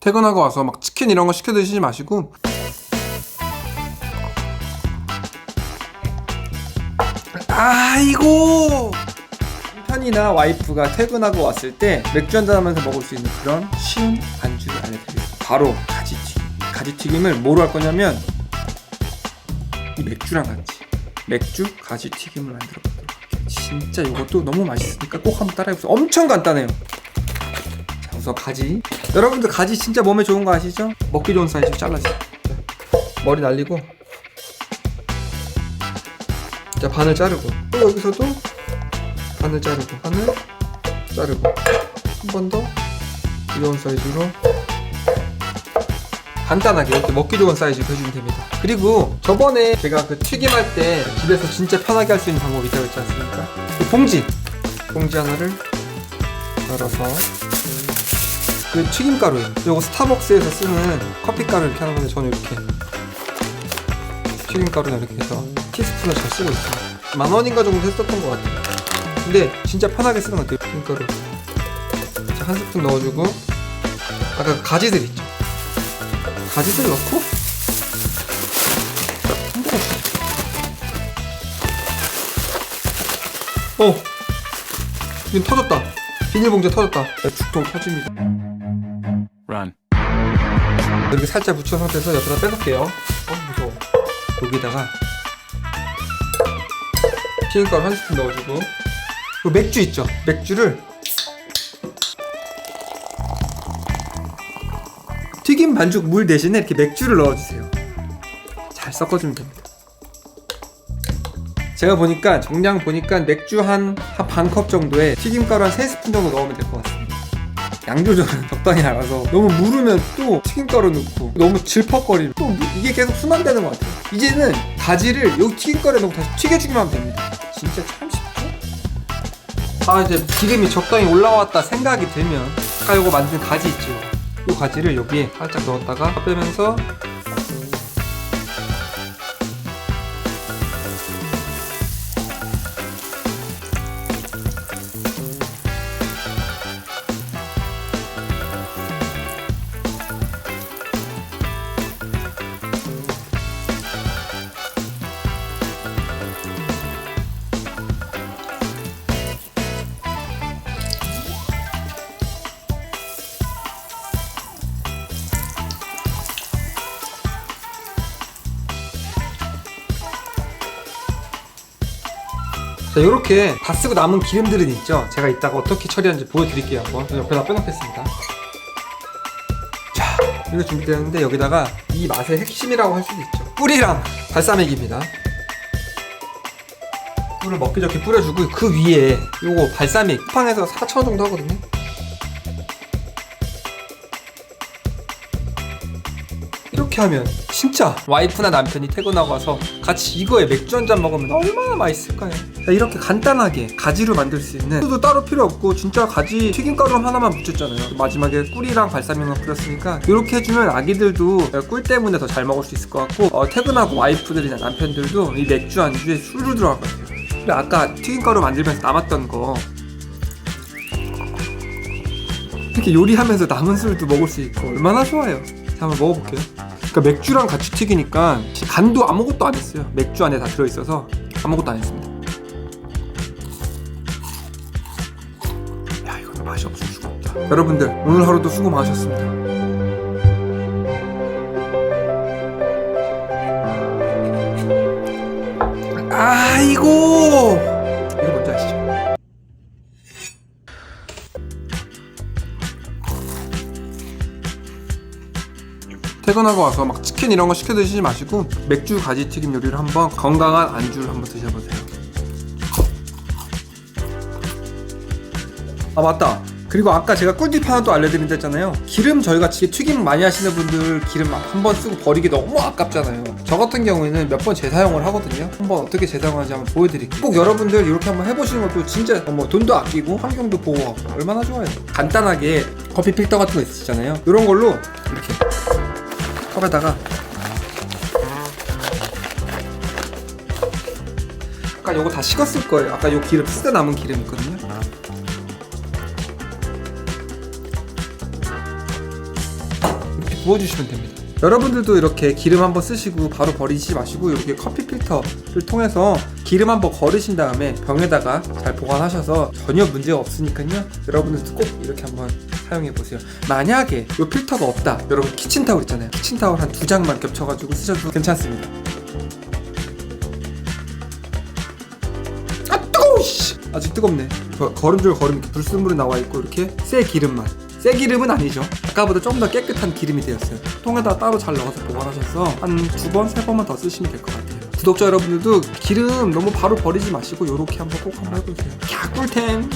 퇴근하고 와서 막 치킨 이런 거 시켜 드시지 마시고. 아이고! 편이나 와이프가 퇴근하고 왔을 때 맥주 한잔 하면서 먹을 수 있는 그런 쉬운 안주를 알려드리겠습니다 바로 가지튀김. 가지튀김을 뭐로 할 거냐면 이 맥주랑 같이 맥주 가지튀김을 만들어 보도록 할게요. 진짜 이것도 너무 맛있으니까 꼭 한번 따라해보세요. 엄청 간단해요. 자 우선 가지. 여러분들 가지 진짜 몸에 좋은 거 아시죠? 먹기 좋은 사이즈로 잘라주세요. 자, 머리 날리고. 자 반을 자르고. 또 여기서도 반을 자르고. 반을 자르고. 한 번 더. 귀여운 사이즈로. 간단하게 이렇게 먹기 좋은 사이즈로 해주면 됩니다. 그리고 저번에 제가 그 튀김할 때 집에서 진짜 편하게 할 수 있는 방법이 있다고 했지 않습니까? 이 봉지. 봉지 하나를 열어서 그 튀김가루예요. 요거 스타벅스에서 쓰는 커피가루 이렇게 하는 건데 저는 이렇게 튀김가루나 이렇게 해서 티스푼을 잘 쓰고 있어요 만 원인가 정도 했었던 것 같아요. 근데 진짜 편하게 쓰는 것 같아요 튀김가루. 자, 한 스푼 넣어주고 아까 그 가지들 있죠? 가지들 넣고 어 지금 터졌다. 비닐봉지 터졌다. 네, 죽통 터집니다 Run. 이렇게 살짝 묻힌 상태에서 옆에다 빼놓을게요. 어, 무서워. 여기다가 튀김가루 한 스푼 넣어주고 그 맥주 있죠? 맥주를 튀김 반죽 물 대신에 이렇게 맥주를 넣어주세요. 잘 섞어주면 됩니다. 제가 보니까 정량 보니까 맥주 한 반 컵 정도에 튀김가루 한 3스푼 정도 넣으면 될 것 같습니다. 양 조절은 적당히 알아서 너무 무르면 또 튀김가루 넣고 너무 질퍽거리고 또 이게 계속 순환되는 것 같아요. 이제는 가지를 여기 튀김가루에 넣고 다시 튀겨주기만 하면 됩니다. 진짜 참 쉽죠? 아 이제 기름이 적당히 올라왔다 생각이 들면 아까 요거 만든 가지 있죠? 이 가지를 여기에 살짝 넣었다가 빼면서 자 이렇게 다 쓰고 남은 기름들은 있죠? 제가 이따가 어떻게 처리하는지 보여드릴게요 한번. 옆에다 빼놓겠습니다. 자 이거 준비되었는데 여기다가 이 맛의 핵심이라고 할 수도 있죠. 꿀이랑 발사믹입니다. 꿀을 먹기 좋게 뿌려주고 그 위에 요거 발사믹 쿠팡에서 4,000원 정도 하거든요 이렇게 하면 진짜 와이프나 남편이 퇴근하고 와서 같이 이거에 맥주 한 잔 먹으면 얼마나 맛있을까요? 자, 이렇게 간단하게 가지로 만들 수 있는 소도 따로 필요 없고 진짜 가지 튀김가루 하나만 묻혔잖아요. 마지막에 꿀이랑 발사믹만 뿌렸으니까 이렇게 해주면 아기들도 꿀 때문에 더 잘 먹을 수 있을 것 같고 어, 퇴근하고 와이프들이나 남편들도 이 맥주 안주에 술을 같아요. 그리고 아까 튀김가루 만들면서 남았던 거 이렇게 요리하면서 남은 술도 먹을 수 있고 얼마나 좋아요. 자, 한번 먹어볼게요. 그러니까 맥주랑 같이 튀기니까 간도 아무것도 안 했어요. 맥주 안에 다 들어있어서 아무것도 안 했습니다. 야, 이거 맛이 수가 없다. 여러분들 오늘 하루도 수고 많으셨습니다. 아이고 퇴근하고 와서 막 치킨 이런 거 시켜 드시지 마시고 맥주 가지 튀김 요리를 한번 건강한 안주를 한번 드셔보세요. 아 맞다. 그리고 아까 제가 꿀팁 하나 또 알려드린다 했잖아요. 기름 저희가 지 튀김 많이 하시는 분들 기름 한 번 쓰고 버리기 너무 아깝잖아요. 저 같은 경우에는 몇 번 재사용을 하거든요. 한번 어떻게 재사용하는지 한번 보여드릴게요. 꼭 여러분들 이렇게 한번 해보시는 것도 진짜 뭐 돈도 아끼고 환경도 보호하고 얼마나 좋아요. 간단하게 커피 필터 같은 거 있으시잖아요. 이런 걸로 이렇게 컵에다가 아까 요거 다 식었을 거예요. 아까 요 기름 쓰다 남은 기름 있거든요. 부어주시면 됩니다. 여러분들도 이렇게 기름 한번 쓰시고 바로 버리지 마시고 이렇게 커피 필터를 통해서 기름 한번 거르신 다음에 병에다가 잘 보관하셔서 전혀 문제가 없으니까요. 여러분들도 꼭 이렇게 한번 사용해 보세요. 만약에 이 필터가 없다, 여러분 키친타올 있잖아요. 키친타올 한 두 장만 겹쳐가지고 쓰셔도 괜찮습니다. 아 뜨거워 씨 아직 뜨겁네 거, 걸음줄 걸음 불순물이 나와 있고 이렇게 새 기름만 새 기름은 아니죠. 아까보다 조금 더 깨끗한 기름이 되었어요. 통에다 따로 잘 넣어서 보관하셔서 한 두 번 세 번만 더 쓰시면 될 것 같아요. 구독자 여러분들도 기름 너무 바로 버리지 마시고 요렇게 한번 꼭 한번 해보세요. 야 꿀템